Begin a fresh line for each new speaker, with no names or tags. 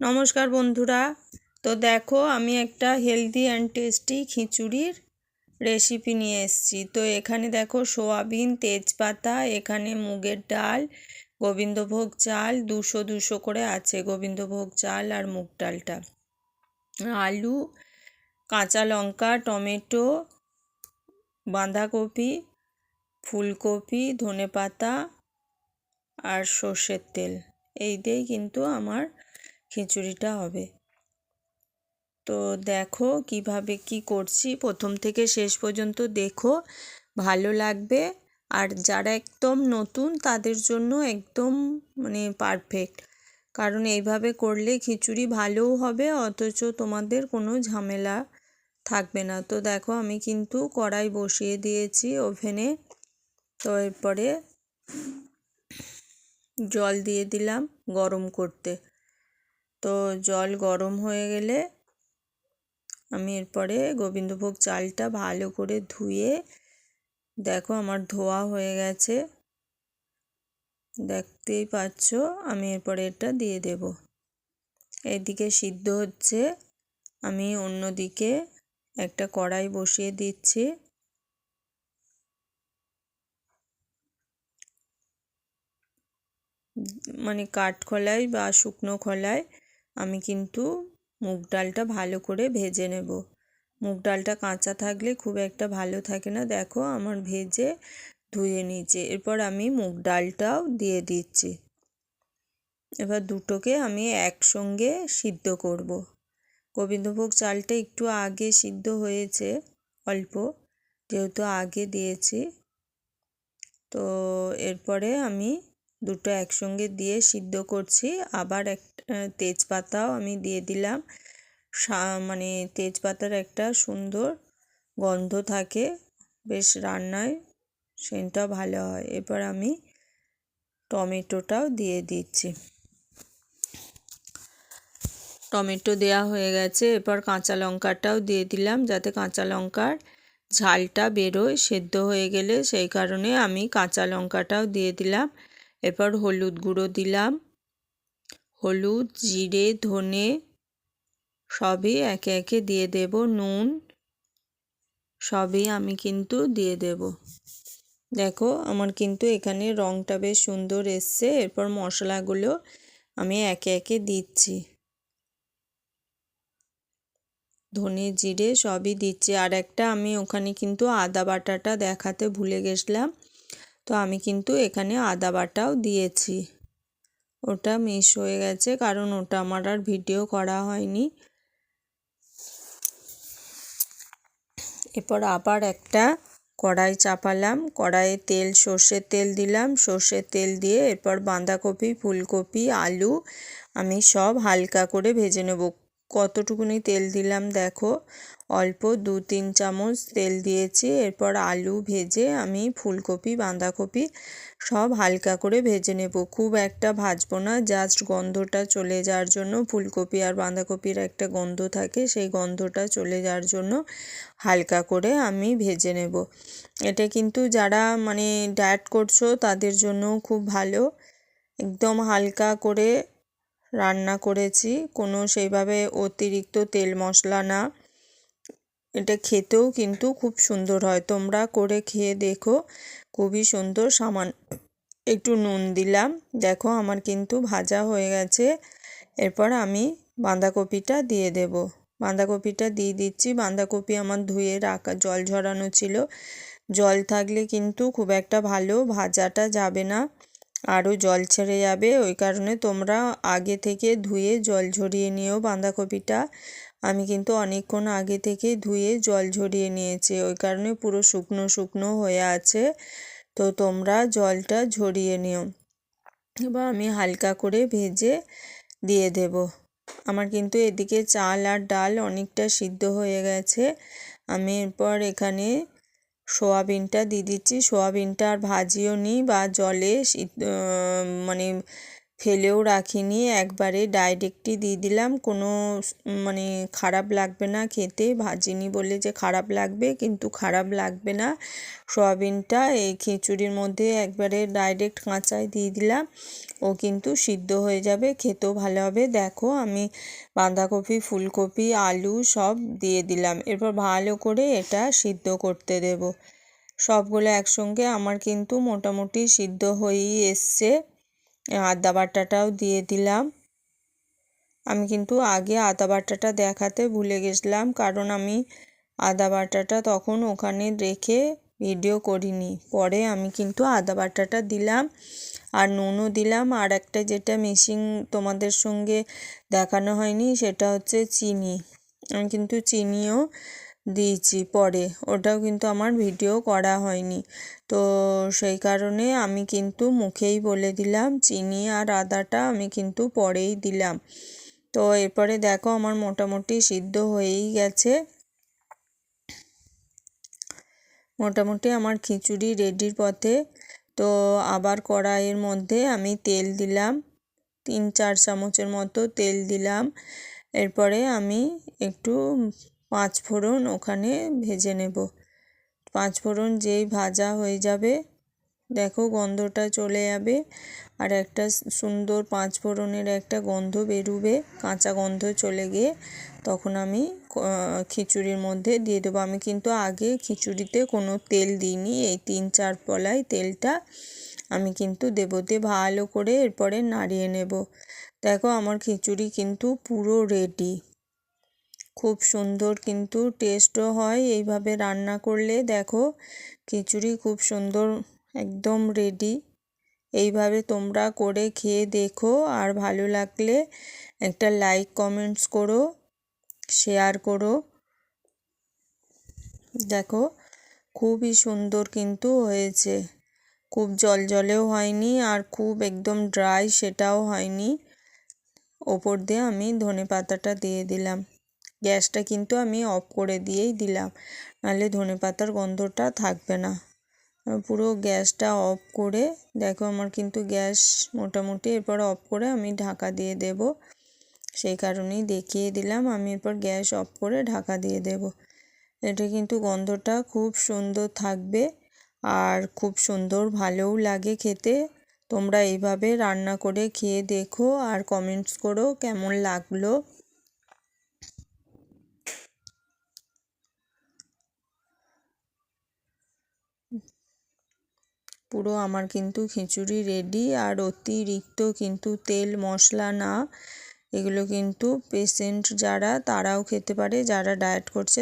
নমস্কার বন্ধুরা। তো দেখো, আমি একটা হেলদি অ্যান্ড টেস্টি খিচুড়ির রেসিপি নিয়ে এসেছি। তো এখানে দেখো, সোয়াবিন, তেজপাতা, এখানে মুগের ডাল, গোবিন্দভোগ চাল, দুশো দুশো করে আছে গোবিন্দভোগ চাল আর মুগ ডালটা। আলু, কাঁচা লঙ্কা, টমেটো, বাঁধাকপি, ফুলকপি, ধনেপাতা আর সর্ষের তেল। এই দিয়েই কিন্তু আমার খিচুড়িটা হবে। তো দেখো কীভাবে কি করছি। প্রথম থেকে শেষ পর্যন্ত দেখো, ভালো লাগবে। আর যারা একদম নতুন তাদের জন্য একদম মানে পারফেক্ট কারণ এইভাবে করলে খিচুড়ি ভালোও হবে, অথচ তোমাদের কোনো ঝামেলা থাকবে না। তো দেখো আমি কিন্তু কড়াই বসিয়ে দিয়েছি ওভেনে। তো এরপরে জল দিয়ে দিলাম গরম করতে। তো জল গরম হয়ে গেলে আমি এরপরে গোবিন্দভোগ চালটা ভালো করে ধুয়ে, দেখো আমার ধোয়া হয়ে গেছে। দেখতেই পাচ্ছ, আমি এরপরে এটা দিয়ে দেব। এদিকে সিদ্ধ হচ্ছে, আমি অন্যদিকে একটা কড়াই বসিয়ে দিচ্ছি। মানে কাঠ খোলায় বা শুকনো খোলায় আমি কিন্তু মুগ ডালটা ভালো করে ভেজে নেব। মুগ ডালটা কাঁচা থাকলে খুব একটা ভালো থাকে না। দেখো আমার ভেজে ধুয়ে নিয়েছে। এরপর আমি মুগ ডালটাও দিয়ে দিচ্ছি। এবার দুটোকে আমি একসঙ্গে সিদ্ধ করব। গোবিন্দভোগ চালটা একটু আগে সিদ্ধ হয়েছে, অল্প, যেহেতু আগে দিয়েছি। তো এরপরে আমি দুটো একসঙ্গে দিয়ে সিদ্ধ করছি। আবার এক তেজপাতাও আমি দিয়ে দিলাম। মানে তেজপাতার একটা সুন্দর গন্ধ থাকে বেশ রান্নায় সেটা ভালো হয়। এবার আমি টমেটোটাও দিয়ে দিচ্ছি। টমেটো দেয়া হয়ে গেছে এরপর কাঁচা লঙ্কাটাও দিয়ে দিলাম যাতে কাঁচা লঙ্কার ঝালটা বেরোয়, সেদ্ধ হয়ে গেলে সেই কারণে আমি কাঁচা লঙ্কাটাও দিয়ে দিলাম। এরপর হলুদ গুঁড়ো দিলাম। হলুদ, জিরে, ধনে সবই একে একে দিয়ে দেব, নুন সবই আমি কিন্তু দিয়ে দেব। দেখো, আমার কিন্তু এখানে রঙটা বেশ সুন্দর এসছে, এরপর মশলাগুলো আমি একে একে দিচ্ছি। ধনে, জিরে সবই দিচ্ছি। আর একটা আমি ওখানে কিন্তু আদা বাটাটা দেখাতে ভুলে গেছিলাম, তো আমি কিন্তু এখানে আদা বাটাও দিয়েছি। ওটা মিস হয়ে গেছে, কারণ ওটা আমার আর ভিডিও করা হয়নি। এরপর আবার একটা কড়াই চাপালাম, কড়াইয়ে তেল, সর্ষের তেল দিলাম, সর্ষের তেল দিয়ে এরপর বাঁধাকপি, ফুলকপি, আলু আমি সব হালকা করে ভেজে নেব। কতটুকুনি তেল দিলাম দেখো। অল্প দু তিন চামচ তেল দিয়েছি, এরপর আলু ভেজে আমি ফুলকপি, বাঁধাকপি সব হালকা করে ভেজে নেব। খুব একটা ভাজবো না জাস্ট গন্ধটা চলে যাওয়ার জন্য, ফুলকপি আর বাঁধাকপির একটা গন্ধ থাকে, সেই গন্ধটা চলে যাওয়ার জন্য হালকা করে আমি ভেজে নেব। এটা কিন্তু যারা মানে ডায়েট করছ তাদের জন্য খুব ভালো। একদম হালকা করে রান্না করেছি। কোনো সেইভাবে অতিরিক্ত তেল মশলা না। এটা খেতেও কিন্তু খুব সুন্দর হয়। তোমরা করে খেয়ে দেখো। খুবই সুন্দর। সামান একটু নুন দিলাম। দেখো আমার কিন্তু ভাজা হয়ে গেছে। এরপর আমি বাঁধাকপিটা দিয়ে দেব। বাঁধাকপিটা দিয়ে দিচ্ছি। বাঁধাকপি আমার ধুয়ে রাখা জল ঝরানো ছিল। জল থাকলে কিন্তু খুব একটা ভালো ভাজাটা যাবে না। আরও জল ছেড়ে যাবে। ওই কারণে তোমরা আগে থেকে ধুয়ে জল ঝরিয়ে নিও বাঁধাকপিটা। আমি কিন্তু অনেকক্ষণ আগে থেকে ধুয়ে জল ঝরিয়ে নিয়েছি। ওই কারণে পুরো শুকনো শুকনো হয়ে আছে। তো তোমরা জলটা ঝরিয়ে নিও। এবার আমি হালকা করে ভেজে দিয়ে দেব। আমার কিন্তু এদিকে চাল আর ডাল অনেকটা সিদ্ধ হয়ে গেছে। আমি এরপর এখানে সোয়াবিনটা দিয়ে দিচ্ছি। সোয়াবিনটা আর ভাজিও নিই বা জলে মানে ফেলেও রাখিনি, একবারে ডাইরেক্টই দিয়ে দিলাম। কোনো মানে খারাপ লাগবে না খেতে, ভাজিনি বলে যে খারাপ লাগবে, কিন্তু খারাপ লাগবে না। সয়াবিনটা এই খিচুড়ির মধ্যে একবারে ডাইরেক্ট কাঁচায় দিয়ে দিলাম। ও কিন্তু সিদ্ধ হয়ে যাবে, খেতেও ভালো হবে। দেখো আমি বাঁধাকপি, ফুলকপি, আলু সব দিয়ে দিলাম। এরপর ভালো করে এটা সিদ্ধ করতে দেব। সবগুলো একসঙ্গে আমার কিন্তু মোটামুটি সিদ্ধ হয়েই এসছে। আদা বাটাটাও দিয়ে দিলাম। আমি কিন্তু আগে আদা বাটাটা দেখাতে ভুলে গেছিলাম, কারণ আমি আদা বাটাটা তখন ওখানে রেখে ভিডিও করিনি। পরে আমি কিন্তু আদা বাটাটা দিলাম আর নুনও দিলাম। আর একটা যেটা মিশিং তোমাদের সঙ্গে দেখানো হয়নি সেটা হচ্ছে চিনি। আমি কিন্তু চিনিও দিয়েছি পরে। ওটাও কিন্তু আমার ভিডিও করা হয়নি। তো সেই কারণে আমি কিন্তু মুখেই বলে দিলাম, চিনি আর আদাটা আমি কিন্তু পরেই দিলাম। তো এরপরে দেখো আমার মোটামুটি সিদ্ধ হয়েই গেছে। মোটামুটি আমার খিচুড়ি রেডির পথে। তো আবার কড়াইয়ের মধ্যে আমি তেল দিলাম। তিন চার চামচের মতো তেল দিলাম। এরপরে আমি একটু পাঁচ ফোড়ন ওখানে ভেজে নেব। পাঁচ ফোড়ন যেই ভাজা হয়ে যাবে, দেখো গন্ধটা চলে যাবে আর একটা সুন্দর পাঁচ ফোড়নের একটা গন্ধ বেরুবে, কাঁচা গন্ধ চলে গিয়ে তখন আমি খিচুড়ির মধ্যে দিয়ে দেবো। আমি কিন্তু আগে খিচুড়িতে কোনো তেল দিইনি, এই তিন চার পলায় তেলটা আমি কিন্তু দেবো দিয়ে ভালো করে এরপরে নাড়িয়ে নেব। দেখো আমার খিচুড়ি কিন্তু পুরো রেডি খুব সুন্দর কিন্তু টেস্টও হয়। এইভাবে রান্না করলে দেখো খিচুড়ি খুব সুন্দর একদম রেডি এইভাবে তোমরা করে খেয়ে দেখো আর ভালো লাগলে একটা লাইক কমেন্টস করো শেয়ার করো। দেখো খুবই সুন্দর কিন্তু হয়েছে। খুব জল জলেও হয়নি আর খুব একদম ড্রাই সেটাও হয়নি। ওপর দিয়ে আমি ধনে পাতাটা দিয়ে দিলাম। গ্যাসটা কিন্তু আমি অফ করে দিয়েই দিলাম। নাহলে ধনে পাতার গন্ধটা থাকবে না। পুরো গ্যাসটা অফ করে, দেখো আমার কিন্তু গ্যাস মোটামুটি এরপর অফ করে আমি ঢাকা দিয়ে দেব। সেই কারণেই দেখিয়ে দিলাম, আমি এরপর গ্যাস অফ করে ঢাকা দিয়ে দেব। এটা কিন্তু গন্ধটা খুব সুন্দর থাকবে আর খুব সুন্দর ভালোও লাগে খেতে। তোমরা এইভাবে রান্না করে খেয়ে দেখো আর কমেন্টস করো কেমন লাগল। পুরো আমার কিন্তু খিচুড়ি রেডি আর অতিরিক্ত কিন্তু তেল, মশলা না। এগুলো কিন্তু পেশেন্ট যারা, তারাও খেতে পারে, যারা ডায়েট করছে